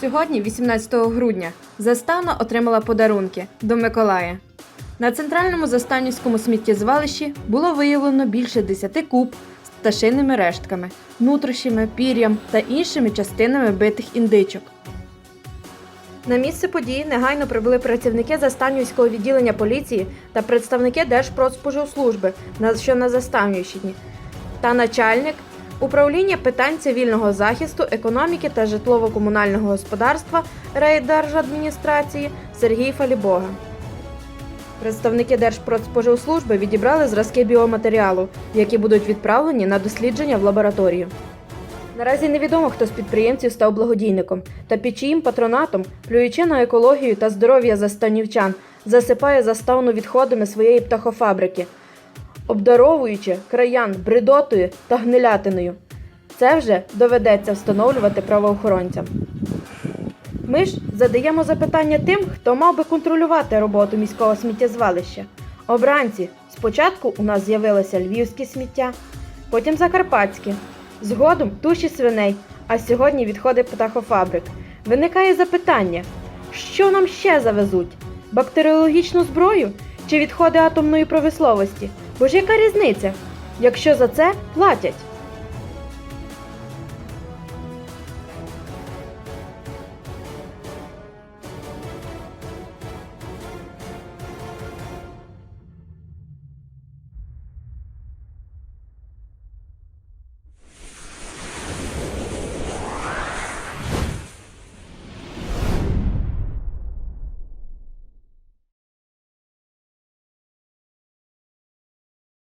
Сьогодні, 18 грудня, заставна отримала подарунки до Миколая. На центральному заставнівському сміттєзвалищі було виявлено більше 10 куб з пташиними рештками, нутрощами, пір'ям та іншими частинами битих індичок. На місце події негайно прибули працівники Заставнівського відділення поліції та представники Держпродспоживслужби, що на Заставнівщині, та начальник управління питань цивільного захисту, економіки та житлово-комунального господарства райдержадміністрації Сергій Фалібога. Представники Держпродспоживслужби відібрали зразки біоматеріалу, які будуть відправлені на дослідження в лабораторію. Наразі невідомо, хто з підприємців став благодійником та під чиїм патронатом, плюючи на екологію та здоров'я заставнівчан, засипає заставну відходами своєї птахофабрики, обдаровуючи краян бредотою та гнилятиною. Це вже доведеться встановлювати правоохоронцям. Ми ж задаємо запитання тим, хто мав би контролювати роботу міського сміттєзвалища. Обранці спочатку у нас з'явилося львівське сміття, потім закарпатське, згодом туші свиней, а сьогодні відходи птахофабрик. Виникає запитання: що нам ще завезуть? Бактеріологічну зброю чи відходи атомної промисловості? Бо ж яка різниця, якщо за це платять?